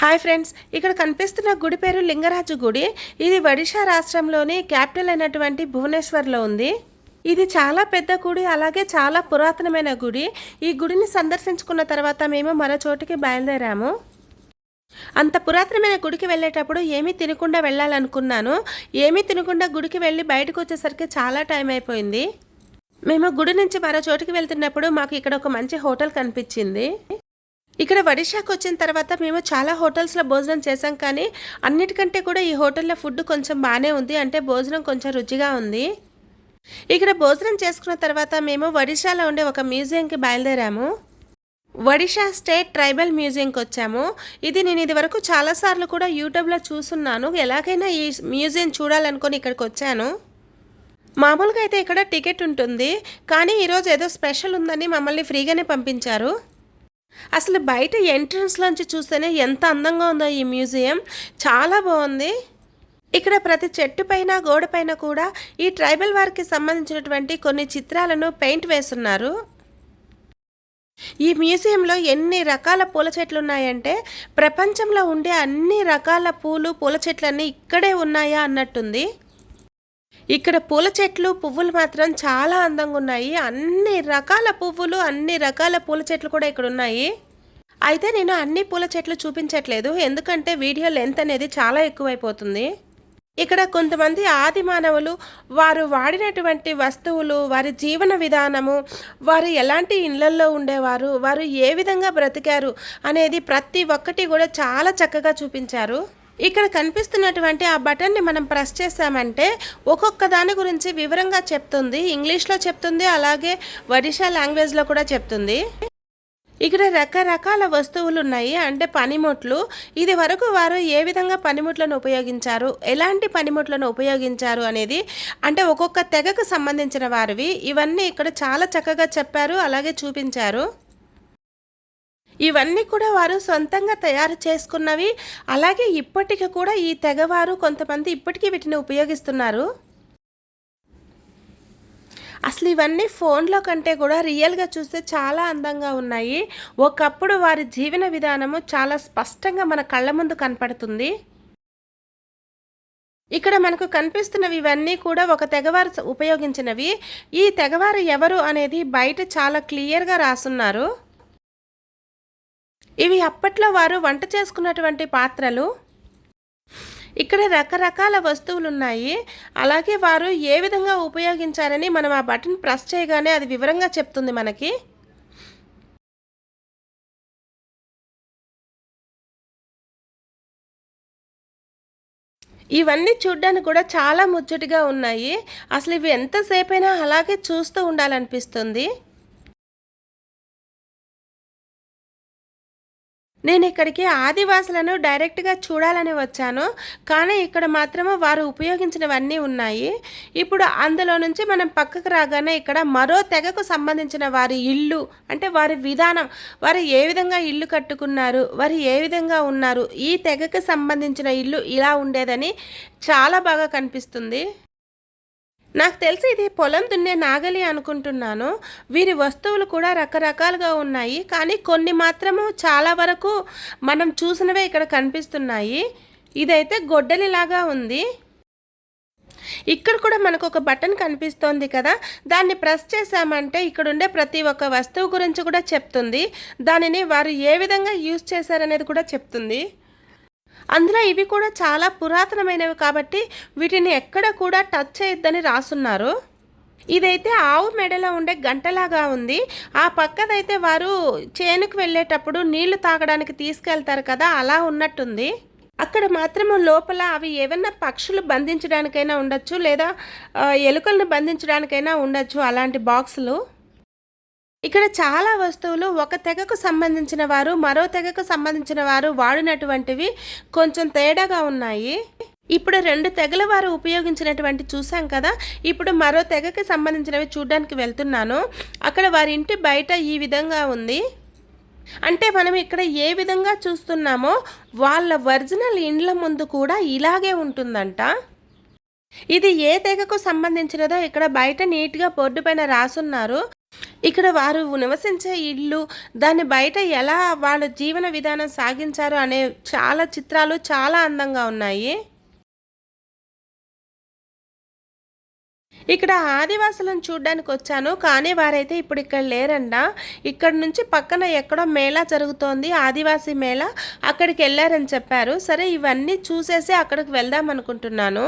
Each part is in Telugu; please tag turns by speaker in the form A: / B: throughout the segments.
A: హాయ్ ఫ్రెండ్స్ ఇక్కడ కనిపిస్తున్న గుడి పేరు లింగరాజు గుడి. ఇది ఒడిషా రాష్ట్రంలోని క్యాపిటల్ అయినటువంటి భువనేశ్వర్లో ఉంది. ఇది చాలా పెద్ద గుడి అలాగే చాలా పురాతనమైన గుడి. ఈ గుడిని సందర్శించుకున్న తర్వాత మేము మరో చోటికి బయలుదేరాము. అంత పురాతనమైన గుడికి వెళ్ళేటప్పుడు ఏమీ తినకుండా వెళ్ళాలనుకున్నాను. ఏమీ తినకుండా గుడికి వెళ్ళి బయటకు వచ్చేసరికి చాలా టైం అయిపోయింది. మేము గుడి నుంచి మరో చోటికి వెళ్తున్నప్పుడు మాకు ఇక్కడ ఒక మంచి హోటల్ కనిపించింది. ఇక్కడ ఒడిశాకు వచ్చిన తర్వాత మేము చాలా హోటల్స్లో భోజనం చేసాం కానీ అన్నిటికంటే కూడా ఈ హోటల్లో ఫుడ్ కొంచెం బాగానే ఉంది. అంటే భోజనం కొంచెం రుచిగా ఉంది. ఇక్కడ భోజనం చేసుకున్న తర్వాత మేము ఒడిశాలో ఉండే ఒక మ్యూజియంకి బయలుదేరాము. ఒడిషా స్టేట్ ట్రైబల్ మ్యూజియంకి వచ్చాము. ఇది నేను ఇది వరకు చాలాసార్లు కూడా యూట్యూబ్లో చూసున్నాను ఎలాగైనా ఈ మ్యూజియం చూడాలనుకొని ఇక్కడికి వచ్చాను. మామూలుగా అయితే ఇక్కడ టికెట్ ఉంటుంది. కానీ ఈరోజు ఏదో స్పెషల్ ఉందని మమ్మల్ని ఫ్రీగానే పంపించారు. అసలు బయట ఎంట్రన్స్లోంచి చూస్తేనే ఎంత అందంగా ఉందో ఈ మ్యూజియం. చాలా బాగుంది. ఇక్కడ ప్రతి చెట్టు పైన గోడ పైన కూడా ఈ ట్రైబల్ వారికి సంబంధించినటువంటి కొన్ని చిత్రాలను పెయింట్ వేస్తున్నారు. ఈ మ్యూజియంలో ఎన్ని రకాల పూల చెట్లు ఉన్నాయంటే ప్రపంచంలో ఉండే అన్ని రకాల పూలు పూల చెట్లన్నీ ఇక్కడే ఉన్నాయా అన్నట్టుంది. ఇక్కడ పూల చెట్లు పువ్వులు మాత్రం చాలా అందంగా ఉన్నాయి. అన్ని రకాల పువ్వులు అన్ని రకాల పూల చెట్లు కూడా ఇక్కడ ఉన్నాయి. అయితే నేను అన్ని పూల చెట్లు చూపించట్లేదు. ఎందుకంటే వీడియో లెంత్ అనేది చాలా ఎక్కువైపోతుంది. ఇక్కడ కొంతమంది ఆది మానవులు వారు వాడినటువంటి వస్తువులు వారి జీవన విధానము వారు ఎలాంటి ఇళ్ళల్లో ఉండేవారు వారు ఏ విధంగా బ్రతికారు అనేది ప్రతి ఒక్కటి కూడా చాలా చక్కగా చూపించారు. ఇక్కడ కనిపిస్తున్నటువంటి ఆ బటన్ని మనం ప్రెస్ చేసామంటే ఒక్కొక్క దాని గురించి వివరంగా చెప్తుంది. ఇంగ్లీష్లో చెప్తుంది అలాగే ఒడిషా లాంగ్వేజ్లో కూడా చెప్తుంది. ఇక్కడ రకరకాల వస్తువులు ఉన్నాయి అంటే పనిముట్లు. ఇది వరకు వారు ఏ విధంగా పనిముట్లను ఉపయోగించారు? ఎలాంటి పనిముట్లను ఉపయోగించారు అనేది అంటే ఒక్కొక్క తెగకు సంబంధించిన వారివి. ఇవన్నీ ఇక్కడ చాలా చక్కగా చెప్పారు అలాగే చూపించారు. ఇవన్నీ కూడా వారు సొంతంగా తయారు చేసుకున్నవి. అలాగే ఇప్పటికి కూడా ఈ తెగవారు కొంతమంది ఇప్పటికీ వీటిని ఉపయోగిస్తున్నారు. అసలు ఇవన్నీ ఫోన్లో కంటే కూడా రియల్గా చూస్తే చాలా అందంగా ఉన్నాయి. ఒకప్పుడు వారి జీవన విధానము చాలా స్పష్టంగా మన కళ్ళ ముందు కనపడుతుంది. ఇక్కడ మనకు కనిపిస్తున్నవి ఇవన్నీ కూడా ఒక తెగవారు ఉపయోగించినవి. ఈ తెగవారు ఎవరు అనేది బయట చాలా క్లియర్గా రాసున్నారు. ఇవి అప్పట్లో వారు వంట చేసుకున్నటువంటి పాత్రలు. ఇక్కడ రకరకాల వస్తువులు ఉన్నాయి అలాగే వారు ఏ విధంగా ఉపయోగించారని మనం ఆ బటన్ ప్రెస్ చేయగానే అది వివరంగా చెప్తుంది మనకి. ఇవన్నీ చూడ్డానికి కూడా చాలా ముచ్చటిగా ఉన్నాయి. అసలు ఇవి ఎంతసేపైనా అలాగే చూస్తూ ఉండాలనిపిస్తుంది. నేను ఇక్కడికి ఆదివాసులను డైరెక్ట్గా చూడాలని వచ్చాను. కానీ ఇక్కడ మాత్రము వారు ఉపయోగించినవన్నీ ఉన్నాయి. ఇప్పుడు అందులో నుంచి మనం పక్కకు రాగానే ఇక్కడ మరో తెగకు సంబంధించిన వారి ఇల్లు అంటే వారి విధానం వారు ఏ విధంగా ఇల్లు కట్టుకున్నారు వారు ఏ విధంగా ఉన్నారు ఈ తెగకు సంబంధించిన ఇల్లు ఇలా ఉండేదని చాలా బాగా కనిపిస్తుంది. నాకు తెలిసి ఇది పొలం దున్నే నాగలి అనుకుంటున్నాను. వీరి వస్తువులు కూడా రకరకాలుగా ఉన్నాయి. కానీ కొన్ని మాత్రము చాలా వరకు మనం చూసినవే ఇక్కడ కనిపిస్తున్నాయి. ఇదైతే గొడ్డలిలాగా ఉంది. ఇక్కడ కూడా మనకు ఒక బటన్ కనిపిస్తోంది కదా. దాన్ని ప్రెస్ చేశామంటే ఇక్కడ ఉండే ప్రతి ఒక్క వస్తువు గురించి కూడా చెప్తుంది. దానిని వారు ఏ విధంగా యూజ్ చేశారనేది కూడా చెప్తుంది. అందులో ఇవి కూడా చాలా పురాతనమైనవి కాబట్టి వీటిని ఎక్కడ కూడా టచ్ చేయొద్దని రాసున్నారు. ఇదైతే ఆవు మెడలో ఉండే గంటలాగా ఉంది. ఆ పక్కదైతే వారు చేనుకు వెళ్ళేటప్పుడు నీళ్ళు తాగడానికి తీసుకెళ్తారు కదా అలా ఉన్నట్టుంది. అక్కడ మాత్రము లోపల అవి ఏమన్నా పక్షులు బంధించడానికైనా ఉండొచ్చు లేదా ఎలుకలను బంధించడానికైనా ఉండొచ్చు అలాంటి బాక్సులు. ఇక్కడ చాలా వస్తువులు ఒక తెగకు సంబంధించిన వారు మరో తెగకు సంబంధించిన వారు వాడినటువంటివి కొంచెం తేడాగా ఉన్నాయి. ఇప్పుడు రెండు తెగల వారు ఉపయోగించినటువంటి చూసాం కదా ఇప్పుడు మరో తెగకి సంబంధించినవి చూడడానికి వెళ్తున్నాను. అక్కడ వారి ఇంటి బయట ఈ విధంగా ఉంది. అంటే మనం ఇక్కడ ఏ విధంగా చూస్తున్నామో వాళ్ళ ఒరిజినల్ ఇండ్ల ముందు కూడా ఇలాగే ఉంటుందంట. ఇది ఏ తెగకు సంబంధించినదో ఇక్కడ బయట నీట్గా బోర్డు పైన రాసున్నారు. ఇక్కడ వారు నివసించే ఇల్లు దాని బయట ఎలా వాళ్ళ జీవన విధానం సాగించారు అనే చాలా చిత్రాలు చాలా అందంగా ఉన్నాయి. ఇక్కడ ఆదివాసులను చూడ్డానికి వచ్చాను కానీ వారైతే ఇప్పుడు ఇక్కడ లేరంట. ఇక్కడ నుంచి పక్కన ఎక్కడో మేళా జరుగుతోంది ఆదివాసీ మేళా. అక్కడికి వెళ్ళారని చెప్పారు. సరే ఇవన్నీ చూసేసి అక్కడికి వెళ్దాం అనుకుంటున్నాను.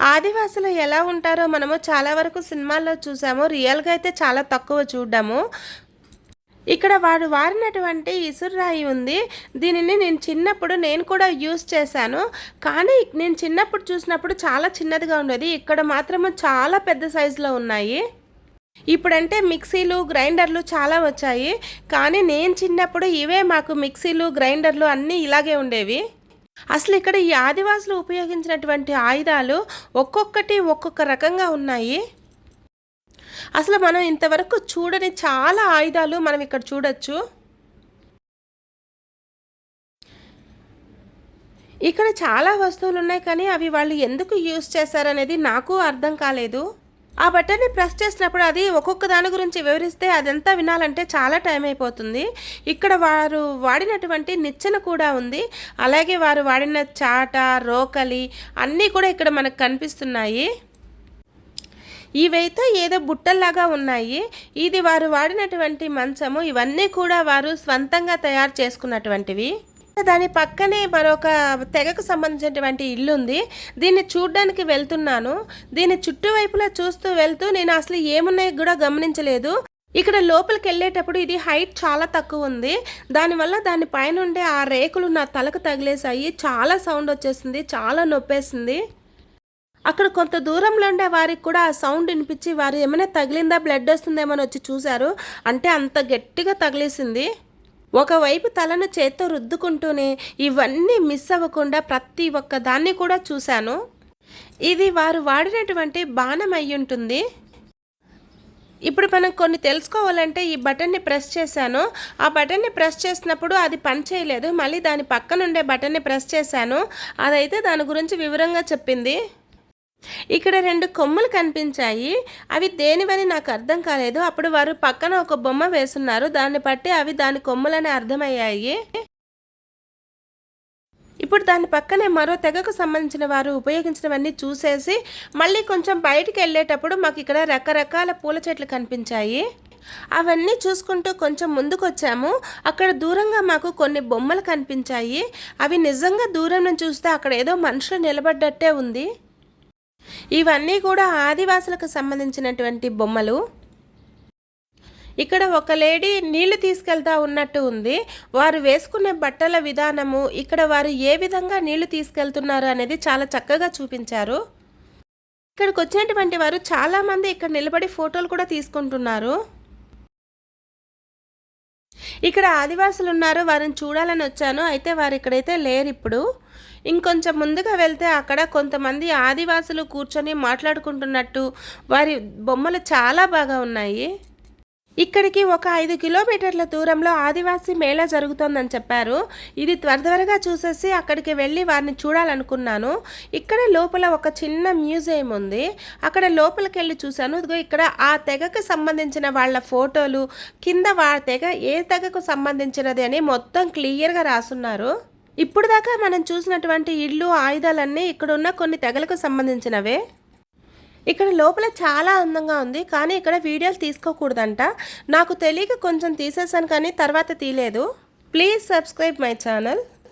A: ఆదివాసులు ఎలా ఉంటారో మనము చాలా వరకు సినిమాల్లో చూసాము. రియల్గా అయితే చాలా తక్కువ చూడ్డాము. ఇక్కడ వాడు వారినటువంటి ఇసురాయి ఉంది. దీనిని నేను చిన్నప్పుడు నేను కూడా యూస్ చేశాను. కానీ నేను చిన్నప్పుడు చూసినప్పుడు చాలా చిన్నదిగా ఉండేది. ఇక్కడ మాత్రము చాలా పెద్ద సైజులో ఉన్నాయి. ఇప్పుడంటే మిక్సీలు గ్రైండర్లు చాలా వచ్చాయి. కానీ నేను చిన్నప్పుడు ఇవే మాకు మిక్సీలు గ్రైండర్లు అన్నీ ఇలాగే ఉండేవి. అసలు ఇక్కడ ఈ ఆదివాసులు ఉపయోగించినటువంటి ఆయుధాలు ఒక్కొక్కటి ఒక్కొక్క రకంగా ఉన్నాయి. అసలు మనం ఇంతవరకు చూడని చాలా ఆయుధాలు మనం ఇక్కడ చూడొచ్చు. ఇక్కడ చాలా వస్తువులు ఉన్నాయి కానీ అవి వాళ్ళు ఎందుకు యూస్ చేశారనేది నాకు అర్థం కాలేదు. ఆ బటన్ని ప్రెస్ చేసినప్పుడు అది ఒక్కొక్క దాని గురించి వివరిస్తే అదంతా వినాలంటే చాలా టైం అయిపోతుంది. ఇక్కడ వారు వాడినటువంటి నిచ్చెన కూడా ఉంది. అలాగే వారు వాడిన చాట రోకలి అన్నీ కూడా ఇక్కడ మనకు కనిపిస్తున్నాయి. ఇవైతే ఏదో బుట్టల్లాగా ఉన్నాయి. ఇది వారు వాడినటువంటి మంచము. ఇవన్నీ కూడా వారు స్వంతంగా తయారు చేసుకున్నటువంటివి. దాని పక్కనే మరొక తెగకు సంబంధించినటువంటి ఇల్లు ఉంది దీన్ని చూడ్డానికి వెళ్తున్నాను. దీని చుట్టువైపులా చూస్తూ వెళ్తూ నేను అసలు ఏమున్నాయి కూడా గమనించలేదు. ఇక్కడ లోపలికి వెళ్ళేటప్పుడు ఇది హైట్ చాలా తక్కువ ఉంది. దానివల్ల దాని పైన ఉండే ఆ రేకులు నా తలకు తగిలేసాయి చాలా సౌండ్ వచ్చేసింది. చాలా నొప్పేసింది. అక్కడ కొంత దూరంలో ఉండే వారికి కూడా ఆ సౌండ్ వినిపించి వారు ఏమైనా తగిలిందా బ్లడ్ వస్తుందేమో అని వచ్చి చూశారు. అంటే అంత గట్టిగా తగిలేసింది. ఒకవైపు తలను చేత్తో రుద్దుకుంటూనే ఇవన్నీ మిస్ అవ్వకుండా ప్రతి ఒక్క దాన్ని కూడా చూశాను. ఇది వారు వాడినటువంటి బాణం అయి ఉంటుంది ఇప్పుడు మనం కొన్ని తెలుసుకోవాలంటే ఈ బటన్ని ప్రెస్ చేశాను. ఆ బటన్ని ప్రెస్ చేసినప్పుడు అది పని చేయలేదు. మళ్ళీ దాని పక్కనుండే బటన్ని ప్రెస్ చేశాను. అదైతే దాని గురించి వివరంగా చెప్పింది. ఇక్కడ రెండు కొమ్మలు కనిపించాయి. అవి దేనివని నాకు అర్థం కాలేదు. అప్పుడు వారు పక్కన ఒక బొమ్మ వేసున్నారు. దాన్ని బట్టి అవి దాని కొమ్మలని అర్థమయ్యాయి. ఇప్పుడు దాని పక్కనే మరో తెగకు సంబంధించిన వారు ఉపయోగించినవన్నీ చూసేసి మళ్ళీ కొంచెం బయటికి వెళ్ళేటప్పుడు మాకు ఇక్కడ రకరకాల పూల చెట్లు కనిపించాయి. అవన్నీ చూసుకుంటూ కొంచెం ముందుకు వచ్చాము అక్కడ దూరంగా మాకు కొన్ని బొమ్మలు కనిపించాయి. అవి నిజంగా దూరం నుంచి చూస్తే అక్కడ ఏదో మనుషులు నిలబడ్డట్టే ఉంది. ఇవన్నీ కూడా ఆదివాసులకు సంబంధించినటువంటి బొమ్మలు. ఇక్కడ ఒక లేడీ నీళ్ళు తీసుకెళ్తా ఉన్నట్టు ఉంది. వారు వేసుకునే బట్టల విధానము ఇక్కడ వారు ఏ విధంగా నీళ్ళు తీసుకెళ్తున్నారు అనేది చాలా చక్కగా చూపించారు. ఇక్కడికి వచ్చినటువంటి వారు చాలామంది ఇక్కడ నిలబడి ఫోటోలు కూడా తీసుకుంటున్నారు. ఇక్కడ ఆదివాసులు ఉన్నారు వారిని చూడాలని వచ్చాను. అయితే వారు ఇక్కడైతే లేరు ఇప్పుడు. ఇంకొంచెం ముందుగా వెళ్తే అక్కడ కొంతమంది ఆదివాసులు కూర్చొని మాట్లాడుకుంటున్నట్టు వారి బొమ్మలు చాలా బాగా ఉన్నాయి. ఇక్కడికి ఒక ఐదు కిలోమీటర్ల దూరంలో ఆదివాసీ మేళా జరుగుతోందని చెప్పారు. ఇది త్వర త్వరగా చూసేసి అక్కడికి వెళ్ళి వారిని చూడాలనుకున్నాను. ఇక్కడ లోపల ఒక చిన్న మ్యూజియం ఉంది. అక్కడ లోపలికి వెళ్ళి చూశాను. ఇక్కడ ఆ తెగకు సంబంధించిన వాళ్ళ ఫోటోలు కింద వా తెగ ఏ తెగకు సంబంధించినది అని మొత్తం క్లియర్గా రాసున్నారు. ఇప్పుడు దాకా మనం చూసినటువంటి ఇళ్ళు ఆయుధాలన్నీ ఇక్కడ ఉన్న కొన్ని తెగలకు సంబంధించినవే. ఇక్కడ లోపల చాలా అందంగా ఉంది కానీ ఇక్కడ వీడియోలు తీసుకోకూడదంట. నాకు తెలియక కొంచెం తీసేసాను కానీ తర్వాత తీయలేదు. Please subscribe my channel.